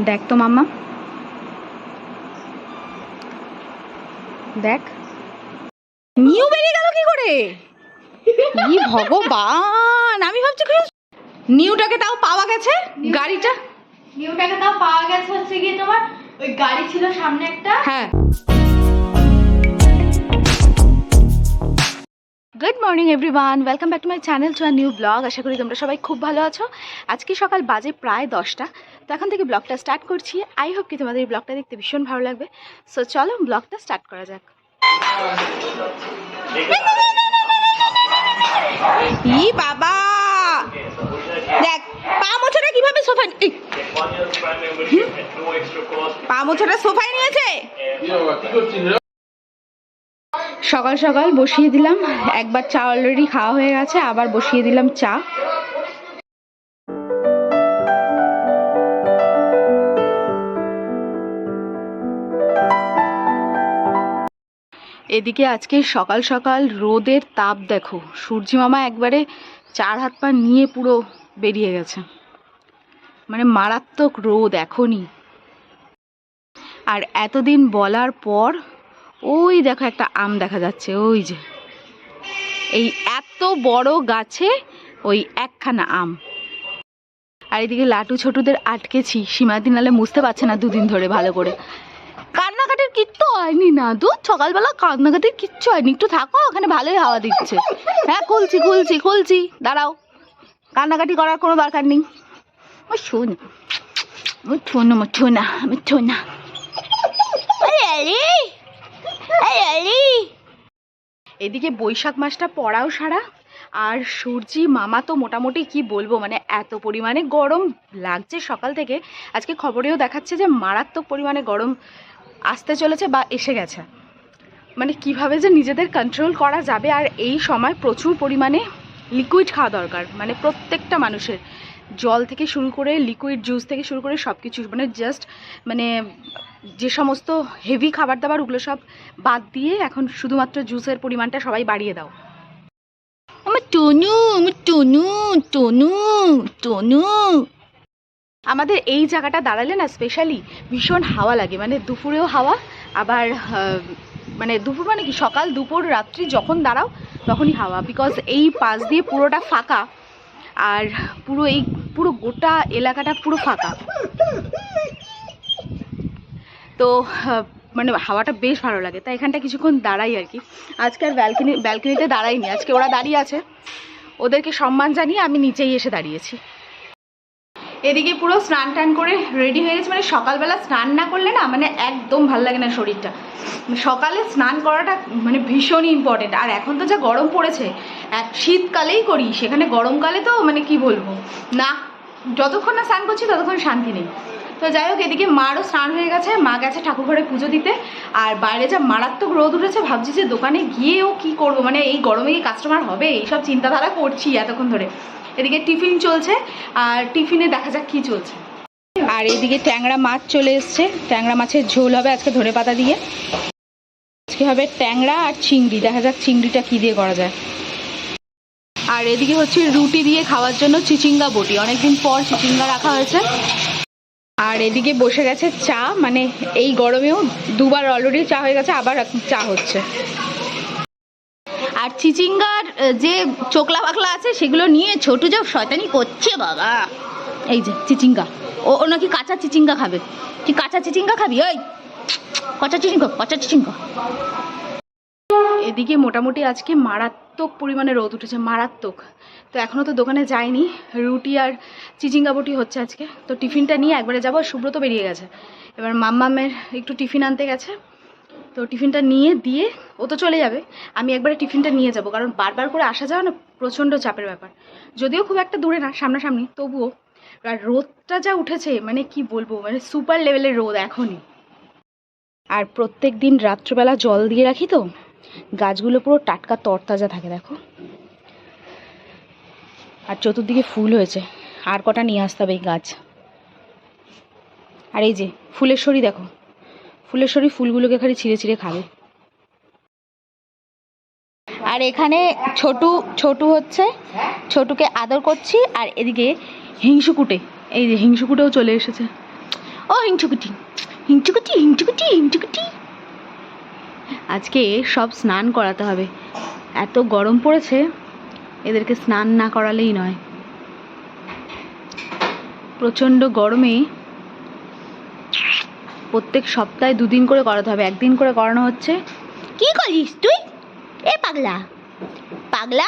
দেখ তো মাম্মা। দেখ। নিউ বেরিয়ে গেল কি করে? কি ভগবান আমি ভাবছি নিউটাকে তাও পাওয়া গেছে? গাড়িটা? নিউটাকে তাও পাওয়া গেছে হচ্ছে গিয়ে তোমার ওই গাড়ি ছিল সামনে একটা। হ্যাঁ। Good morning everyone welcome back to my channel to a new blog আশা করি তোমরা সবাই খুব ভালো আছো। আজকে সকাল বাজে প্রায় দশটা। তো এখন থেকে ব্লগটা স্টার্ট করছি। আই হোপ কি তোমাদের এই ব্লগটা দেখতে ভীষণ ভালো লাগবে। সো চলো ব্লগটা স্টার্ট করা যাক। ই বাবা! দেখ পা মোছাটা কীভাবে সোফায় পা মোছাটা সোফায় নিয়েছে? সকাল সকাল বসিয়ে দিলাম। একবার চা অলরেডি খাওয়া হয়ে গেছে, আবার বসিয়ে দিলাম চা। এদিকে আজকে সকাল সকাল রোদের তাপ দেখো। সূর্যি মামা একবারে চার হাত পা নিয়ে পুরো বেরিয়ে গেছে। মানে মারাত্মক রোদ এখনই। আর এতদিন বলার পর ওই দেখো একটা আম দেখা যাচ্ছে, ওই যে। এই এত বড় গাছে ওই একখানা আম। আর এদিকে লাটু ছোটুদের আটকেছি, সীমাদি নালে মুছতে পারছে না দুদিন ধরে ভালো করে। কান্নাকাটির কিচ্ছু হয়নি না দু, সকালবেলা কান্নাকাটির কিচ্ছু হয়নি। একটু থাকো, ওখানে ভালোই হাওয়া দিচ্ছে। হ্যাঁ খুলছি খুলছি খুলছি, দাঁড়াও। কান্নাকাটি করার কোনো দরকার নেই। ও শোন ও শোন আমার শোনা আমি শোনা এদিকে বৈশাখ মাসটা পড়াও সারা, আর সূর্যি, মামা তো মোটামুটি কি বলব মানে এত পরিমাণে গরম লাগছে সকাল থেকে। আজকে খবরেও দেখাচ্ছে যে মারাত্মক পরিমাণে গরম আসতে চলেছে বা এসে গেছে। মানে কীভাবে যে নিজেদের কন্ট্রোল করা যাবে, আর এই সময় প্রচুর পরিমাণে লিকুইড খাওয়া দরকার। মানে প্রত্যেকটা মানুষের জল থেকে শুরু করে লিকুইড জুস থেকে শুরু করে সব কিছু মানে জাস্ট মানে যে সমস্ত হেভি খাবার দাবার ওগুলো সব বাদ দিয়ে এখন শুধুমাত্র জুসের পরিমাণটা সবাই বাড়িয়ে দাও। আমার টনু আমার টনু টনু টনু। আমাদের এই জায়গাটা দাঁড়ালে না স্পেশালি ভীষণ হাওয়া লাগে মানে দুপুরেও হাওয়া আবার মানে দুপুর মানে কি সকাল দুপুর রাত্রি যখন দাঁড়াও তখনই হাওয়া বিকজ এই পাশ দিয়ে পুরোটা ফাঁকা আর পুরো এই পুরো গোটা এলাকাটা পুরো ফাঁকা। তো মানে হাওয়াটা বেশ ভালো লাগে। তাই এখানটা কিছুক্ষণ দাঁড়াই আর কি। আজকে আর ব্যালকনি ব্যালকনিতে দাঁড়াইনি, আজকে ওরা দাঁড়িয়ে আছে। ওদেরকে সম্মান জানিয়ে আমি নিচেই এসে দাঁড়িয়েছি। এদিকে পুরো স্নান টান করে রেডি হয়ে গেছে। মানে সকালবেলা স্নান না করলে না মানে একদম ভালো লাগে না শরীরটা। সকালে স্নান করাটা মানে ভীষণই ইম্পর্টেন্ট আর এখন তো যা গরম পড়েছে, এক শীতকালেই করি। সেখানে গরমকালে তো মানে কি বলব? না, যতক্ষণ না স্নান করছি ততক্ষণ শান্তি নেই। তো যাই হোক, এদিকে মারও স্নান হয়ে গেছে, মা গেছে ঠাকুর ঘরে পুজো দিতে। আর বাইরে যা মারাত্মক রোদ উঠেছে, ভাবছি যে দোকানে গিয়েও কি করব? মানে এই গরমে কি কাস্টমার হবে? এইসব চিন্তাধারা করছি এতক্ষণ ধরে। এদিকে টিফিন চলছে, আর টিফিনে দেখা যাক কি চলছে। আর এদিকে ট্যাংরা মাছ চলে এসছে। ট্যাংরা মাছের ঝোল হবে আজকে ধনে পাতা দিয়ে। আজকে হবে ট্যাংরা আর চিংড়ি। দেখা যাক চিংড়িটা কি দিয়ে করা যায়। আর এদিকে হচ্ছে রুটি দিয়ে খাওয়ার জন্য চিচিঙ্গা বটি। অনেকদিন পর চিচিঙ্গা রাখা হয়েছে। আর এদিকে বসে গেছে চা মানে এই গরমেও দুবার অলরেডি চা হয়ে গেছে, আবার চা হচ্ছে। আর চিচিঙ্গার যে চোকলা বাকলা আছে, সেগুলো নিয়ে ছোট যে শয়তানি করছে বাবা। এই যে চিচিঙ্গা। ও ও নাকি কাঁচা চিচিঙ্গা খাবে। তুই কাঁচা চিচিঙ্গা খাবি? ওই, কাঁচা চিচিঙ্গা কাঁচা চিচিঙ্গা। এদিকে মোটামুটি আজকে মারাত্মক পরিমাণে রোদ উঠেছে, মারাত্মক। তো এখনও তো দোকানে যাইনি, রুটি আর চিচিঙ্গা বটি হচ্ছে আজকে। তো টিফিনটা নিয়ে একবারে যাব সুব্রত বেরিয়ে গেছে। এবার মাম্মামের একটু টিফিন আনতে গেছে। তো টিফিনটা নিয়ে দিয়ে, ও তো চলে যাবে, আমি একবারে টিফিনটা নিয়ে যাব, কারণ বারবার করে আসা যাওয়া না প্রচণ্ড চাপের ব্যাপার। যদিও খুব একটা দূরে না, সামনাসামনি, তবুও। আর রোদটা যা উঠেছে মানে কি বলব মানে সুপার লেভেলের রোদ এখনই। আর প্রত্যেক দিন রাত্রবেলা জল দিয়ে রাখি তো গাছগুলো পুরো টাটকা তরতাজা থাকে, দেখো। আর চতুর্দিকে ফুল হয়েছে। আর কটা নিয়ে আসতে হবে এই গাছ। আর এই যে ফুলের দেখো। ফুলের ফুলগুলোকে খালি ছিঁড়ে ছিঁড়ে খাবে। আর এখানে ছোটু ছোটু হচ্ছে, ছোটুকে আদর করছি, আর এদিকে হিংসুকুটে। এই যে হিংসুকুটেও চলে এসেছে। ও হিংচুকুটি হিংচুকুটি হিংচুকুটি হিংচুকুটি আজকে সব স্নান করাতে হবে। এত গরম পড়েছে, এদেরকে স্নান না করালেই নয়। প্রচণ্ড গরমে প্রত্যেক সপ্তাহে দুদিন করে করাতে হবে। একদিন করে করানো হচ্ছে। কি করিস তুই? এ পাগলা। পাগলা?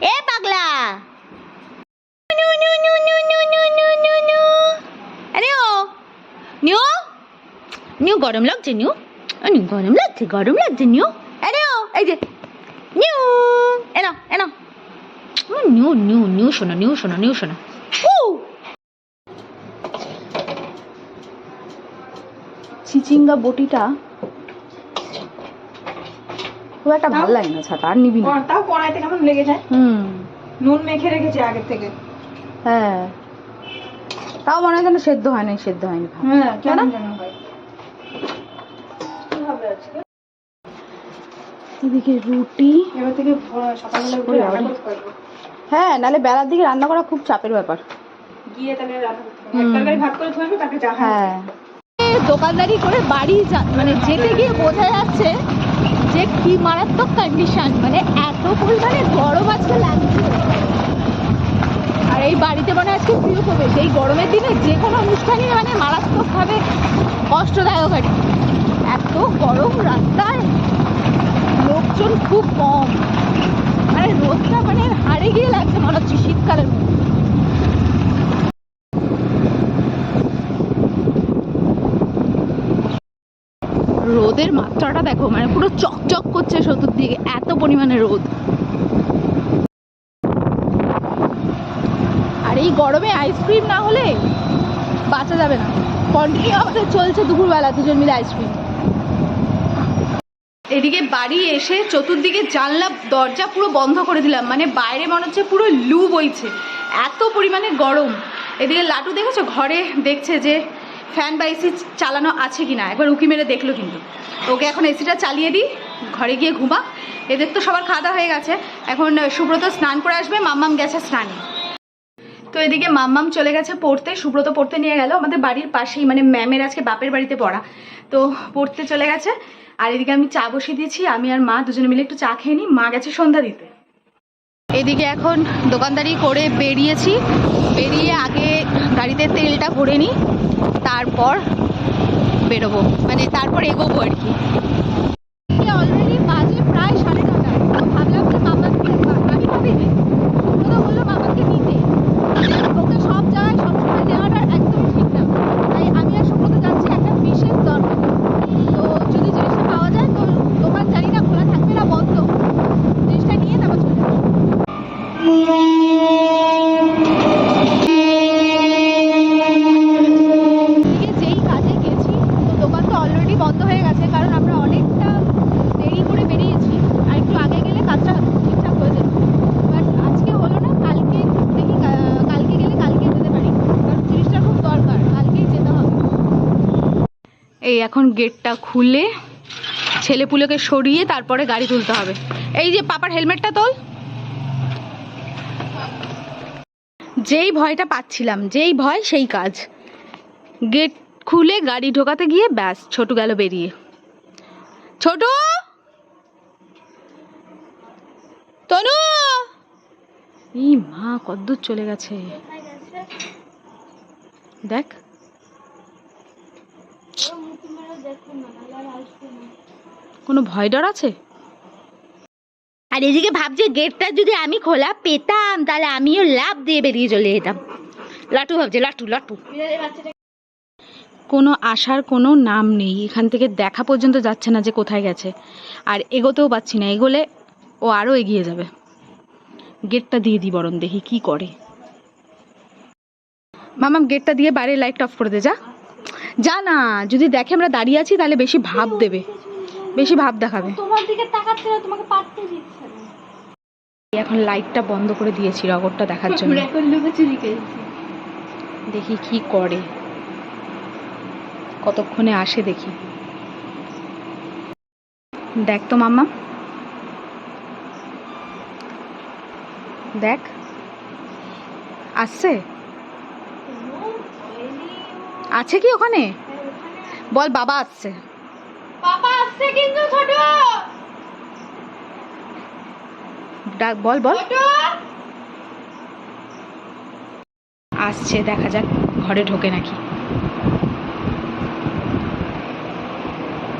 এ পাগলা। নিউ নিউ গরম লাগছে নিউ ও, গরম লাগছে গরম লাগছে নিউ আরে এই যে নিউ এনো এনো নিউ নিউ নিউ শোনো নিউ শোনো নিউ শোনো চিচিঙ্গা বটিটা খুব একটা ভালো লাগে না ছাতা আর নিবি না। তাও কড়াইতে কেমন লেগে যায়? হুম। নুন মেখে রেখেছে আগের থেকে। হ্যাঁ। তাও মনে হয় যেন সেদ্ধ হয় নাই সেদ্ধ হয়নি হ্যাঁ কেমন যেন। হয় কি হবে আজকে। এদিকে রুটি। এবার থেকে সকালবেলা উঠে রান্না করতে পারব। হ্যাঁ নালে বেলার দিকে রান্না করা খুব চাপের ব্যাপার। গিয়ে তাহলে রান্না করতে পারব। হুম। এক তরকারি ভাত করে ধরবে তাকে যা হ্যাঁ। দোকানদারি করে বাড়ি মানে যেতে গিয়ে বোঝা যাচ্ছে যে কি মারাত্মক কন্ডিশন মানে এত পরিমাণে গরম আজকে লাগছে। আর এই বাড়িতে মানে আজকে প্রিয় প্রবেশ এই গরমের দিনে যে কোনো অনুষ্ঠানই মানে মারাত্মকভাবে কষ্টদায়ক আর কি। এত গরম রাস্তায়? লোকজন খুব কম। মানে রোদটা মানে হারে গিয়ে লাগছে মনে হচ্ছে শীতকালের মধ্যে। রোদের মাত্রাটা দেখো মানে পুরো চকচক করছে চতুর্দিকে, এত পরিমাণে রোদ। আর এই গরমে আইসক্রিম না হলে বাঁচা যাবে না। কন্টিনিউ আমাদের চলছে দুপুরবেলা দুজন মিলে আইসক্রিম। এদিকে বাড়ি এসে চতুর্দিকে জানলা, দরজা পুরো বন্ধ করে দিলাম। মানে বাইরে মনে হচ্ছে পুরো লু বইছে। এত পরিমাণে গরম। এদিকে লাটু দেখেছ? ঘরে দেখছে যে ফ্যান বা এসি চালানো আছে কি না একবার উকি মেরে দেখল কিন্তু। ওকে এখন এসিটা চালিয়ে দিই। ঘরে গিয়ে ঘুমা। এদের তো সবার খাওয়া হয়ে গেছে। এখন সুব্রত স্নান করে আসবে, মাম্মাম গেছে স্নানে। তো এদিকে মাম্মাম চলে গেছে পড়তে। সুব্রত পড়তে নিয়ে গেল। আমাদের বাড়ির পাশেই মানে ম্যামের আজকে বাপের বাড়িতে পড়া। তো পড়তে চলে গেছে। আর এদিকে আমি চা বসিয়ে দিয়েছি, আমি আর মা দুজনে মিলে একটু চা খেয়ে নিই, মা গেছে সন্ধ্যা দিতে। এদিকে এখন দোকানদারি করে বেরিয়েছি, বেরিয়ে আগে গাড়িতে তেলটা ভরে নিই, তারপর বেরোবো মানে তারপর এগোবো আর কি অলরেডি বাজে প্রায় সাড়ে নটা তো ভাবলাম যে মামাকে আমি ভাবিনি সুব্রত বলল মামাকে নিতে ওকে সব জায়গায় সবসময় নেওয়াটা একদম ঠিক না তাই আমি আর সুব্রত যাচ্ছি একটা বিশেষ দরকার তো যদি জিনিসটা পাওয়া যায় তো দোকান জানি না খোলা থাকবে না বন্ধ জিনিসটা নিয়ে তারপর চলে যাব এদিকে যেই কাজে গেছি তো দোকান তো অলরেডি বন্ধ হয়ে গেছে কারণ আমরা অনেকটা দেরি করে বেরিয়েছি আর একটু আগে গেলে কাজটা ঠিকঠাক হয়ে যেত বাট আজকে হলো না কালকে দেখি কা- কালকে গেলে কালকে যেতে পারি কারণ জিনিসটা খুব দরকার কালকেই যেতে হবে এই এখন গেটটা খুলে ছেলেপুলেকে সরিয়ে তারপরে গাড়ি তুলতে হবে। এই যে পাপার হেলমেটটা তোল। যেই ভয়টা পাচ্ছিলাম, যেই ভয় সেই কাজ। গেট খুলে গাড়ি ঢোকাতে গিয়ে ব্যাস, ছোট গেল বেরিয়ে। ছোট! তনু! এই মা, কদ্দূর চলে গেছে। দেখ। কোনো ভয় ডর আছে? আর এদিকে ভাবছে গেটটা যদি আমি খোলা পেতাম তাহলে আমিও লাভ দিয়ে বেরিয়ে চলে যেতাম। লাটু ভাবছে লাটু লাটু। কোনো আসার কোনো নাম নেই। এখান থেকে দেখা পর্যন্ত যাচ্ছে না যে কোথায় গেছে। আর এগোতেও পাচ্ছি না। এগোলে ও আরও এগিয়ে যাবে। গেটটা দিয়ে দিই বরং দেখি কি করে। মামাম গেটটা দিয়ে বাইরে লাইট অফ করে দে যা। যা না যদি দেখে আমরা দাঁড়িয়ে আছি তাহলে বেশি ভাব দেবে। বেশি ভাব দেখাবে। তোমার দিকে তাকাচ্ছে না তোমাকে পারতে দিচ্ছে এখন লাইটটা বন্ধ করে দিয়েছি রগরটা দেখার জন্য। দেখি কি করে। কতক্ষণে আসে দেখি। দেখ তো মাম্মা। দেখ। আসছে? আছে কি ওখানে? বল বাবা আসছে। পাপা আসছে কিন্তু ছোট। ডাক বল বল। আসছে দেখা যাক ঘরে ঢোকে নাকি।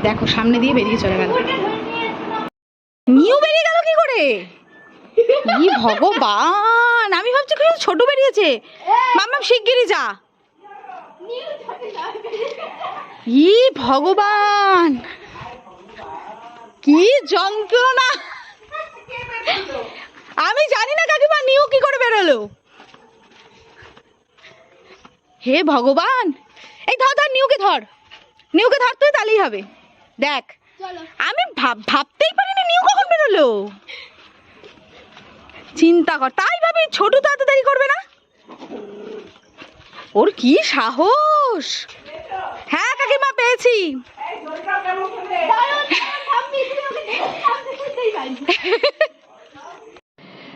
দেখো সামনে দিয়ে বেরিয়ে চলে গেল। নিউ বেরিয়ে গেল কি করে? ই ভগবান আমি ভাবছি ছোট বেরিয়েছে। মাম্মাম শিগগিরই যা। ই ভগবান! কি যন্ত্রণা! আমি জানি না কাকিমা নিউ কি করে বেরোলো? হে ভগবান! এই ধর ধর নিউকে ধর। নিউকে ধর তুই তাহলেই হবে। দেখ আমি ভাব ভাবতেই পারিনি নিউ কখন বেরোলো। চিন্তা কর তাই ভাবি ছোট তো এত দেরি করবে না? ওর কি সাহস? হ্যাঁ কাকিমা, পেয়েছি।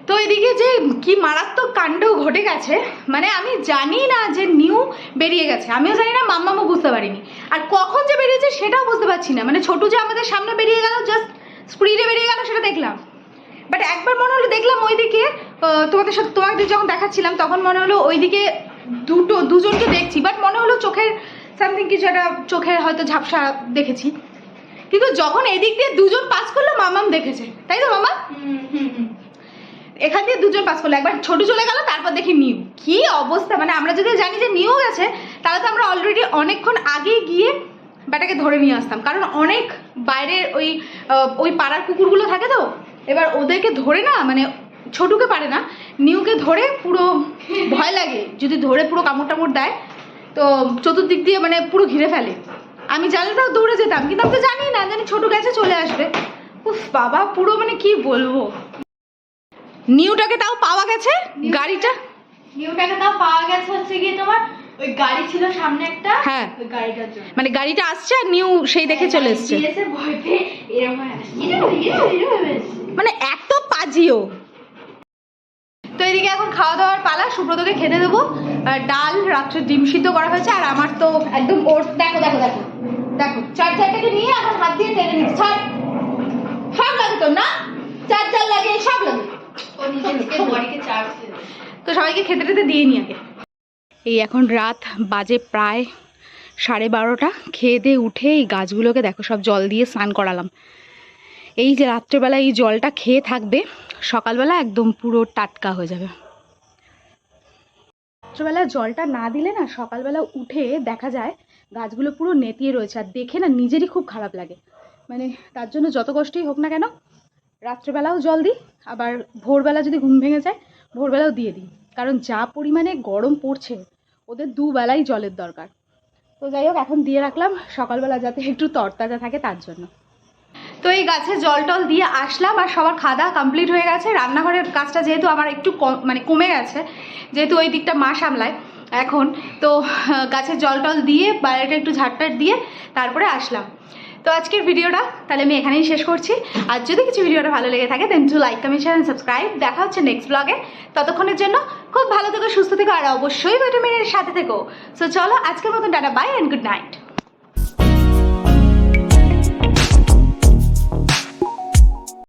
তো এদিকে যে কি মারাত্মক কাণ্ড ঘটে গেছে মানে আমি জানি না যে নিউ বেরিয়ে গেছে। আমিও জানি না, মাম্মামও বুঝতে পারিনি। আর কখন যে বেরিয়েছে সেটাও বুঝতে পারছি না। মানে ছোট যে আমাদের সামনে বেরিয়ে গেল জাস্ট স্পিডে বেরিয়ে গেল, সেটা দেখলাম। বাট একবার মনে হলো দেখলাম ওইদিকে তোমাদের সাথে তোমাদের যখন দেখাচ্ছিলাম, তখন মনে হলো ওইদিকে দুটো দুজনকে দেখছি বাট মনে হলো চোখের সামথিং কিছু একটা চোখের হয়তো ঝাপসা দেখেছি। কিন্তু যখন এদিক দিয়ে দুজন পাস করল মামাম দেখেছে। তাই তো মামা? হুম, হুম, হুম। এখান দিয়ে দুজন পাস করল। একবার ছোট চলে গেল তারপর দেখি নিউ। কি অবস্থা? মানে আমরা যদি জানি যে নিউ গেছে তাহলে তো আমরা অলরেডি অনেকক্ষণ আগে গিয়ে ব্যাটাকে ধরে নিয়ে আসতাম। কারণ অনেক বাইরের ওই ওই পাড়ার কুকুরগুলো থাকে তো এবার ওদেরকে ধরে না মানে ছোটুকে পারে না নিউকে ধরে পুরো ভয় লাগে যদি ধরে পুরো কামড় টামড় দেয় তো চতুর্দিক দিয়ে মানে পুরো ঘিরে ফেলে। আমি জানলে তাও দৌড়ে যেতাম কিন্তু আমি তো জানি না জানি ছোট গেছে চলে আসবে। উফ বাবা পুরো মানে কি বলব? নিউটাকে তাও পাওয়া গেছে? গাড়িটা? নিউটাকে তাও পাওয়া গেছে হচ্ছে গিয়ে তোমার ওই গাড়ি ছিল সামনে একটা হ্যাঁ। গাড়িটার জন্য। মানে গাড়িটা আসছে আর নিউ সেই দেখে চলে এসছে। মানে এত পাজিও। এদিকে এখন খাওয়া দাওয়ার পালা সুব্রতকে খেতে দেবো। আর ডাল রাত্রে ডিম সিদ্ধ করা হয়েছে আর আমার তো একদম ওর দেখো দেখো দেখো দেখো চার চারটাকে নিয়ে আমার হাত দিয়ে টেনে নিচ্ছে। ছাড়। সব লাগে তোর না? চার চার লাগে সব লাগে। তো সবাইকে খেতে টেতে দিয়ে নি আগে। এই এখন রাত বাজে প্রায় সাড়ে বারোটা। খেয়ে দিয়ে উঠে এই গাছগুলোকে দেখো সব জল দিয়ে স্নান করালাম। এই যে রাত্রেবেলা এই জলটা খেয়ে থাকবে, সকালবেলা একদম পুরো টাটকা হয়ে যাবে। রাত্রেবেলা জলটা না দিলে না সকালবেলা উঠে দেখা যায় গাছগুলো পুরো নেতিয়ে রয়েছে, আর দেখে না নিজেরই খুব খারাপ লাগে। মানে তার জন্য যত কষ্টই হোক না কেন, রাত্রেবেলাও জল দিই, আবার ভোরবেলা যদি ঘুম ভেঙে যায়, ভোরবেলাও দিয়ে দিই। কারণ যা পরিমাণে গরম পড়ছে, ওদের দুবেলাই জলের দরকার। তো যাই হোক, এখন দিয়ে রাখলাম, সকালবেলা যাতে একটু তরতাজা থাকে তার জন্য। তো এই গাছে জল টল দিয়ে আসলাম আর সবার খাওয়া কমপ্লিট হয়ে গেছে। রান্নাঘরের কাজটা যেহেতু আমার একটু মানে কমে গেছে, যেহেতু ওই দিকটা মা সামলায়। এখন তো গাছে জল টল দিয়ে বাইরেটা একটু ঝাড়টার দিয়ে তারপরে আসলাম। তো আজকের ভিডিওটা তাহলে আমি এখানেই শেষ করছি। আর যদি কিছু ভিডিওটা ভালো লেগে থাকে then to like comment share subscribe দেখা হচ্ছে নেক্সট ব্লগে ততক্ষণের জন্য খুব ভালো থেকো, সুস্থ থেকো, আর অবশ্যই ভিটামিনের সাথে থেকো। সো চলো আজকের মতন tata bye and good night